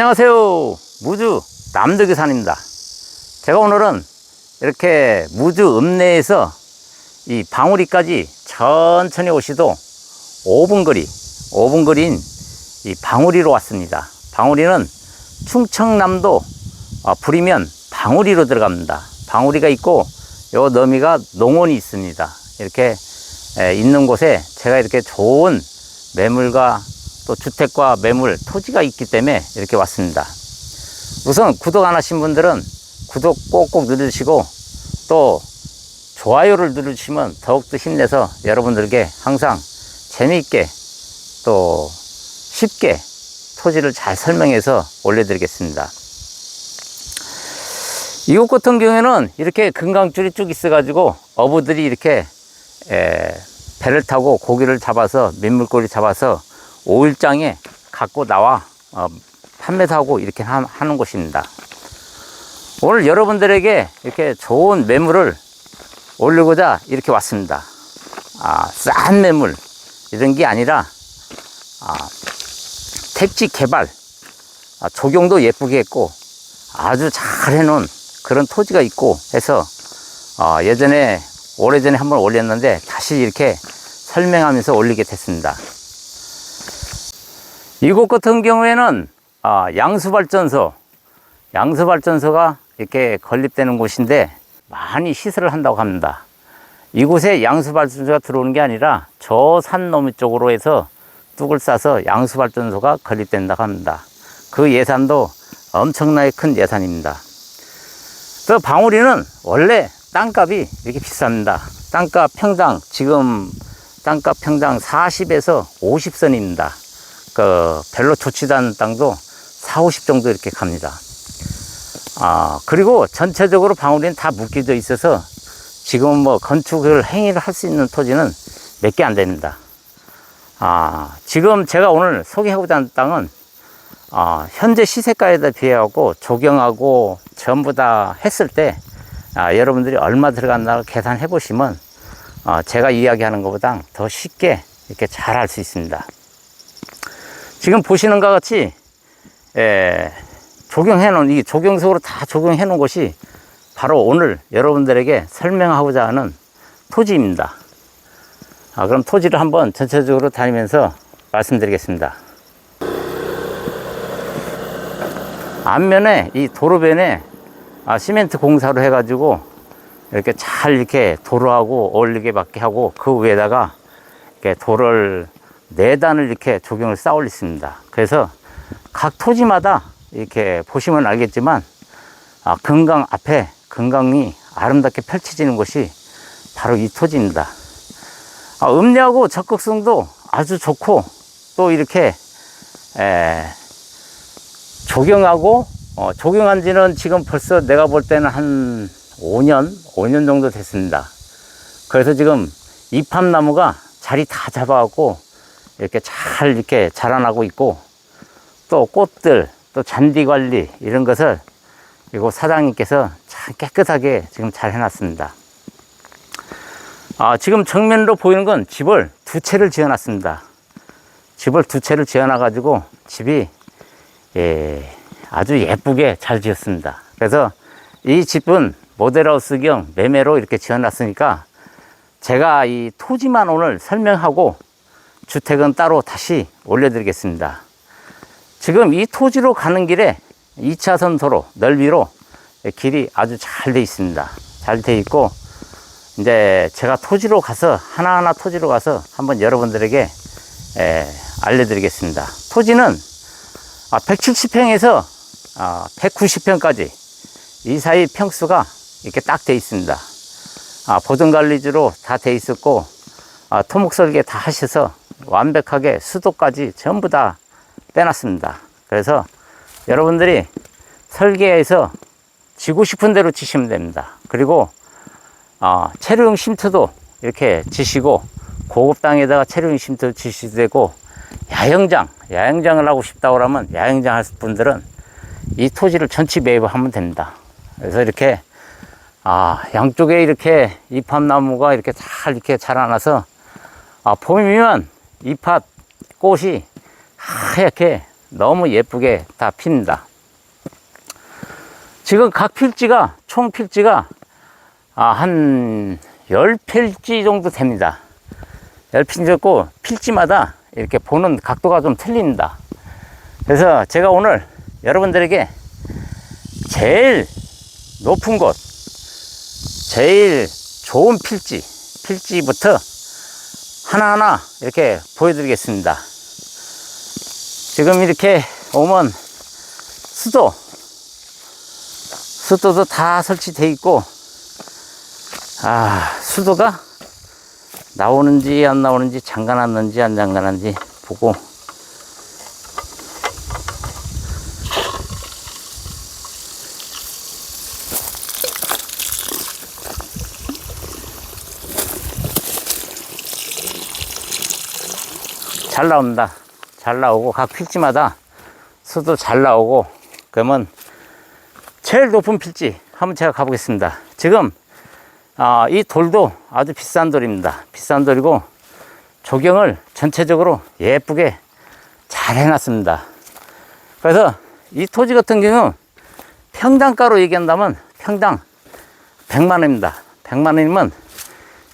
안녕하세요. 무주 남덕이산입니다. 제가 오늘은 이렇게 무주 읍내에서 이 방울이까지 천천히 오시도 5분 거리, 5분 거리인 이 방울이로 왔습니다. 방울이는 충청남도 어, 부리면 방울이로 들어갑니다. 방울이가 있고 요 너미가 농원이 있습니다. 이렇게 에, 있는 곳에 제가 이렇게 좋은 매물과 또 주택과 매물, 토지가 있기 때문에 이렇게 왔습니다. 우선 구독 안 하신 분들은 구독 꼭꼭 누르시고 또 좋아요를 누르시면 더욱더 힘내서 여러분들께 항상 재미있게 또 쉽게 토지를 잘 설명해서 올려드리겠습니다. 이곳 같은 경우에는 이렇게 금강줄이 쭉 있어가지고 어부들이 이렇게 에, 배를 타고 고기를 잡아서 민물고기 잡아서 5일장에 갖고 나와 어, 판매도 하고 이렇게 하, 하는 곳입니다. 오늘 여러분들에게 이렇게 좋은 매물을 올리고자 이렇게 왔습니다. 아, 싼 매물 이런 게 아니라 아, 택지 개발 아, 조경도 예쁘게 했고 아주 잘 해놓은 그런 토지가 있고 해서 어, 예전에 오래전에 한번 올렸는데 다시 이렇게 설명하면서 올리게 됐습니다. 이곳 같은 경우에는 아, 양수발전소, 양수발전소가 이렇게 건립되는 곳인데 많이 시설을 한다고 합니다. 이곳에 양수발전소가 들어오는 게 아니라 저 산 너머 쪽으로 해서 뚝을 싸서 양수발전소가 건립된다고 합니다. 그 예산도 엄청나게 큰 예산입니다. 또 방울이는 원래 땅값이 이렇게 비쌉니다. 땅값 평당 지금 땅값 평당 40에서 50선입니다. 그 별로 좋지도 않은 땅도 4, 50 정도 이렇게 갑니다. 아, 그리고 전체적으로 방울이는 다 묶여져 있어서 지금 뭐 건축을 행위를 할 수 있는 토지는 몇 개 안 됩니다. 아, 지금 제가 오늘 소개하고자 하는 땅은 아, 현재 시세가에다 비해하고 조경하고 전부 다 했을 때 아, 여러분들이 얼마 들어간다고 계산해 보시면 어, 제가 이야기하는 것보다 더 쉽게 이렇게 잘알수 있습니다. 지금 보시는 것 같이 에, 조경해 놓은 이 조경석으로 다 조경해 놓은 곳이 바로 오늘 여러분들에게 설명하고자 하는 토지입니다. 아, 그럼 토지를 한번 전체적으로 다니면서 말씀드리겠습니다. 앞면에 이 도로변에 아, 시멘트 공사로 해가지고 이렇게 잘 이렇게 도로하고 어울리게 맞게 하고 그 위에다가 이렇게 도를 네 단을 이렇게 조경을 쌓아 올렸습니다. 그래서 각 토지마다 이렇게 보시면 알겠지만 아, 금강 앞에 금강이 아름답게 펼쳐지는 곳이 바로 이 토지입니다. 아, 음리하고 적극성도 아주 좋고 또 이렇게 에, 조경하고 어, 조경한 지는 지금 벌써 내가 볼 때는 한 5년, 5년 정도 됐습니다. 그래서 지금 이팝나무가 자리 다 잡아갖고 이렇게 잘 이렇게 자라나고 있고 또 꽃들, 또 잔디 관리 이런 것을 이곳 사장님께서 참 깨끗하게 지금 잘 해놨습니다. 아, 지금 정면으로 보이는 건 집을 두 채를 지어놨습니다. 집을 두 채를 지어놔가지고 집이 예, 아주 예쁘게 잘 지었습니다. 그래서 이 집은 모델하우스경 매매로 이렇게 지어놨으니까 제가 이 토지만 오늘 설명하고 주택은 따로 다시 올려드리겠습니다. 지금 이 토지로 가는 길에 2차선 도로 넓이로 길이 아주 잘 돼 있습니다. 잘 돼 있고 이제 제가 토지로 가서 하나하나 토지로 가서 한번 여러분들에게 에, 알려드리겠습니다. 토지는 170평에서 190평까지 이 사이 평수가 이렇게 딱 돼 있습니다. 아, 보존관리지로 다 돼 있었고 아, 토목 설계 다 하셔서 완벽하게 수도까지 전부 다 빼놨습니다. 그래서 여러분들이 설계해서 지고 싶은 대로 치시면 됩니다. 그리고 어, 체류용 쉼터도 이렇게 지시고 고급 땅에다가 체류용 쉼터 지시도 되고 야영장, 야영장을 하고 싶다고 하면 야영장 할 분들은 이 토지를 전치 매입하면 됩니다. 그래서 이렇게 아, 양쪽에 이렇게 이팝나무가 이렇게 잘 이렇게 자라나서 아, 봄이면 이팝 꽃이 하얗게 너무 예쁘게 다 핍니다. 지금 각 필지가, 총 필지가 아, 한 10필지 정도 됩니다. 10필지 고 필지마다 이렇게 보는 각도가 좀 틀립니다. 그래서 제가 오늘 여러분들에게 제일 높은 곳, 제일 좋은 필지, 필지부터 하나하나 이렇게 보여드리겠습니다. 지금 이렇게 오면 수도, 수도도 다 설치되어 있고, 아, 수도가 나오는지 안 나오는지 잠가놨는지 안 잠가놨는지 보고 잘 나옵니다. 잘 나오고 각 필지마다 수도 잘 나오고 그러면 제일 높은 필지 한번 제가 가보겠습니다. 지금 아, 이 돌도 아주 비싼 돌입니다. 비싼 돌이고 조경을 전체적으로 예쁘게 잘 해놨습니다. 그래서 이 토지 같은 경우 평당가로 얘기한다면 평당 100만 원입니다. 100만 원이면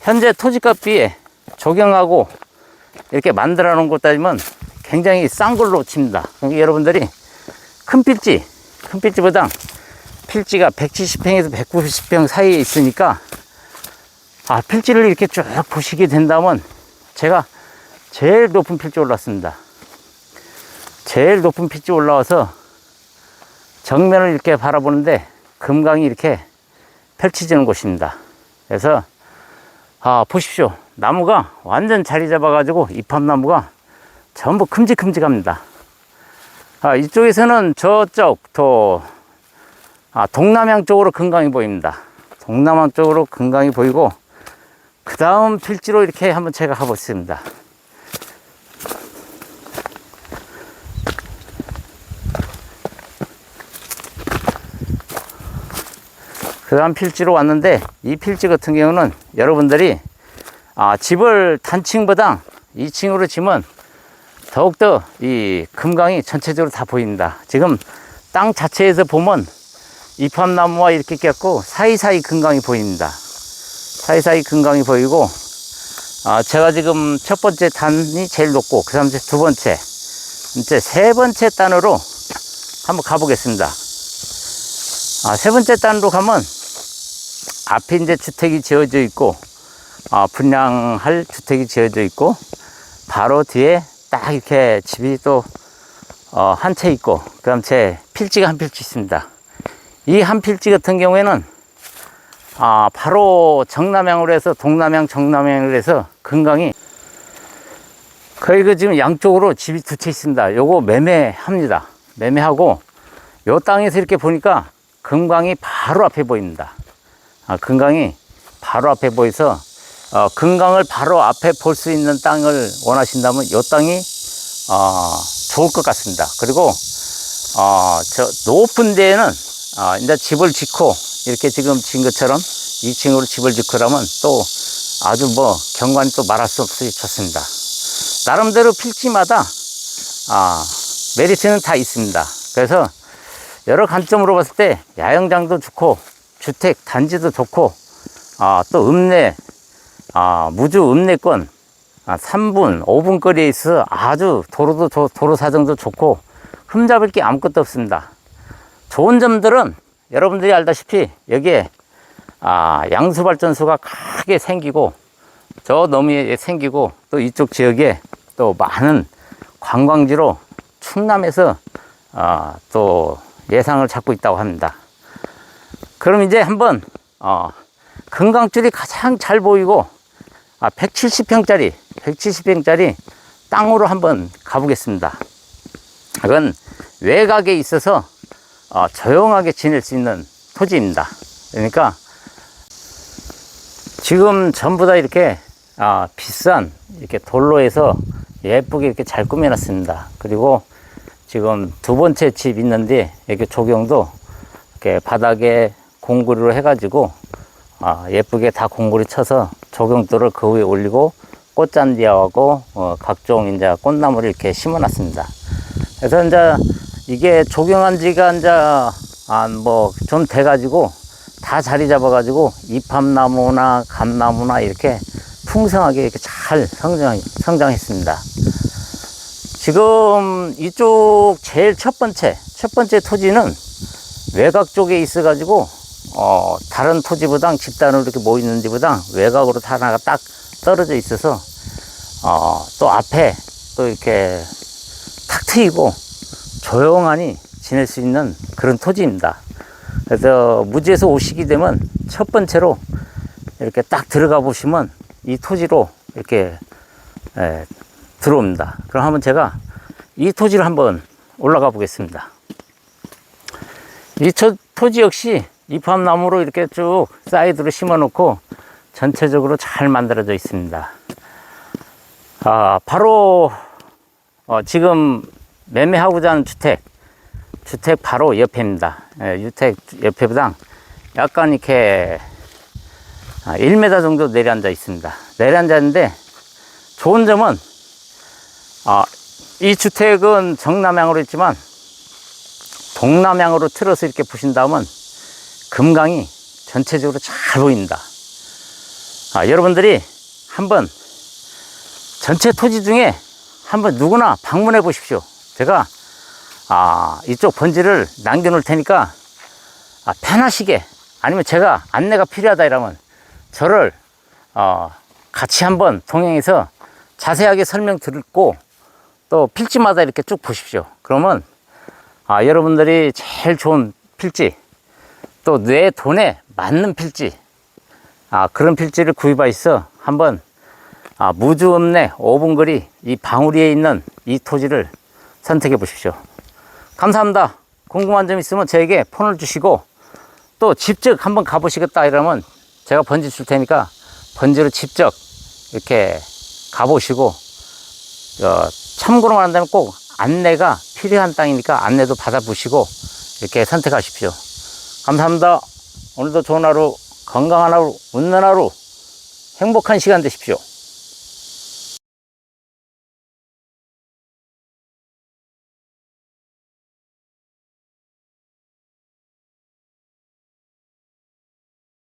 현재 토지값 비에 조경하고 이렇게 만들어 놓은 것 따지면 굉장히 싼 걸로 칩니다. 그러니까 여러분들이 큰 필지, 큰 필지보다 필지가 170평에서 190평 사이에 있으니까 아, 필지를 이렇게 쭉 보시게 된다면 제가 제일 높은 필지 올랐습니다. 제일 높은 필지 올라와서 정면을 이렇게 바라보는데 금강이 이렇게 펼쳐지는 곳입니다. 그래서 아, 보십시오. 나무가 완전 자리 잡아 가지고 이팝나무가 전부 큼직큼직합니다. 아, 이쪽에서는 저쪽 또 아, 동남향 쪽으로 금강이 보입니다. 동남향 쪽으로 금강이 보이고 그 다음 필지로 이렇게 한번 제가 가보겠습니다. 그 다음 필지로 왔는데 이 필지 같은 경우는 여러분들이 아, 집을 단층보다 2층으로 지면 더욱더 이 금강이 전체적으로 다 보입니다. 지금 땅 자체에서 보면 이팝나무와 이렇게 꼈고 사이사이 금강이 보입니다. 사이사이 금강이 보이고 아, 제가 지금 첫 번째 단이 제일 높고 그 다음 두 번째 이제 세 번째 단으로 한번 가보겠습니다. 아, 세 번째 단으로 가면 앞에 이제 주택이 지어져 있고 아, 분양할 주택이 지어져 있고 바로 뒤에 딱 이렇게 집이 또한채 있고 그다음 제 필지가 한 필지 있습니다. 이 한 필지 같은 경우에는 아, 바로 정남향으로 해서 동남향, 정남향으로 해서 금강이 거의 그 지금 양쪽으로 집이 두 채 있습니다. 요거 매매합니다. 매매하고 요 땅에서 이렇게 보니까 금강이 바로 앞에 보입니다. 아, 금강이 바로 앞에 보여서 어, 금강을 바로 앞에 볼 수 있는 땅을 원하신다면 이 땅이 어, 좋을 것 같습니다. 그리고 어, 저 높은 데에는 어, 이제 집을 짓고 이렇게 지금 지은 것처럼 2층으로 집을 짓고 그러면 또 아주 뭐 경관이 또 말할 수 없이 좋습니다. 나름대로 필지마다 아, 메리트는 다 있습니다. 그래서 여러 관점으로 봤을 때 야영장도 좋고 주택 단지도 좋고 아, 또 읍내 아, 무주 읍내권 아, 3분, 5분 거리에 있어 아주 도로도 도, 도로 사정도 좋고 흠잡을 게 아무것도 없습니다. 좋은 점들은 여러분들이 알다시피 여기에 아, 양수 발전소가 크게 생기고 저 너머에 생기고 또 이쪽 지역에 또 많은 관광지로 충남에서 아, 또 예상을 잡고 있다고 합니다. 그럼 이제 한번 어, 금강줄이 가장 잘 보이고 아, 170평짜리 170평짜리 땅으로 한번 가보겠습니다. 그건 외곽에 있어서 어, 조용하게 지낼 수 있는 토지입니다. 그러니까 지금 전부 다 이렇게 아, 비싼 이렇게 돌로 해서 예쁘게 이렇게 잘 꾸며놨습니다. 그리고 지금 두 번째 집 있는데 이렇게 조경도 이렇게 바닥에 공구리로 해가지고 아, 예쁘게 다 공구리 쳐서 조경돌을 그 위에 올리고 꽃잔디하고 어, 각종 이제 꽃나무를 이렇게 심어놨습니다. 그래서 이제 이게 조경한 지가 이제 한뭐좀 돼가지고 다 자리 잡아가지고 이팝나무나 감나무나 이렇게 풍성하게 이렇게 잘 성장, 성장했습니다. 지금 이쪽 제일 첫 번째, 첫 번째 토지는 외곽 쪽에 있어가지고, 어, 다른 토지보다 집단으로 이렇게 모이는 데보다 외곽으로 하나가 딱 떨어져 있어서, 어, 또 앞에 또 이렇게 탁 트이고 조용하니 지낼 수 있는 그런 토지입니다. 그래서 무지에서 오시게 되면 첫 번째로 이렇게 딱 들어가 보시면 이 토지로 이렇게 예, 들어옵니다. 그럼 한번 제가 이 토지를 한번 올라가 보겠습니다. 이 초- 토지 역시 이팝나무로 이렇게 쭉 사이드로 심어 놓고 전체적으로 잘 만들어져 있습니다. 아, 바로 어, 지금 매매하고자 하는 주택, 주택 바로 옆에입니다. 예, 주택 옆에보다 약간 이렇게 아, 1m 정도 내려앉아 있습니다. 내려앉아 있는데 좋은 점은 아, 이 주택은 정남향으로 있지만 동남향으로 틀어서 이렇게 보신다면 금강이 전체적으로 잘 보입니다. 아, 여러분들이 한번 전체 토지 중에 한번 누구나 방문해 보십시오. 제가 아, 이쪽 번지를 남겨 놓을 테니까 아, 편하시게 아니면 제가 안내가 필요하다 이러면 저를 어, 같이 한번 동행해서 자세하게 설명 듣고 또 필지마다 이렇게 쭉 보십시오. 그러면 아, 여러분들이 제일 좋은 필지 또 내 돈에 맞는 필지 아, 그런 필지를 구입하셔서 한번 아, 무주읍내 5분 거리 이 방우리에 있는 이 토지를 선택해 보십시오. 감사합니다. 궁금한 점 있으면 저에게 폰을 주시고 또 직접 한번 가보시겠다 이러면 제가 번지 줄 테니까 번지로 직접 이렇게 가보시고 어, 참고로만 한다면 꼭 안내가 필요한 땅이니까 안내도 받아보시고 이렇게 선택하십시오. 감사합니다. 오늘도 좋은 하루, 건강한 하루, 웃는 하루, 행복한 시간 되십시오.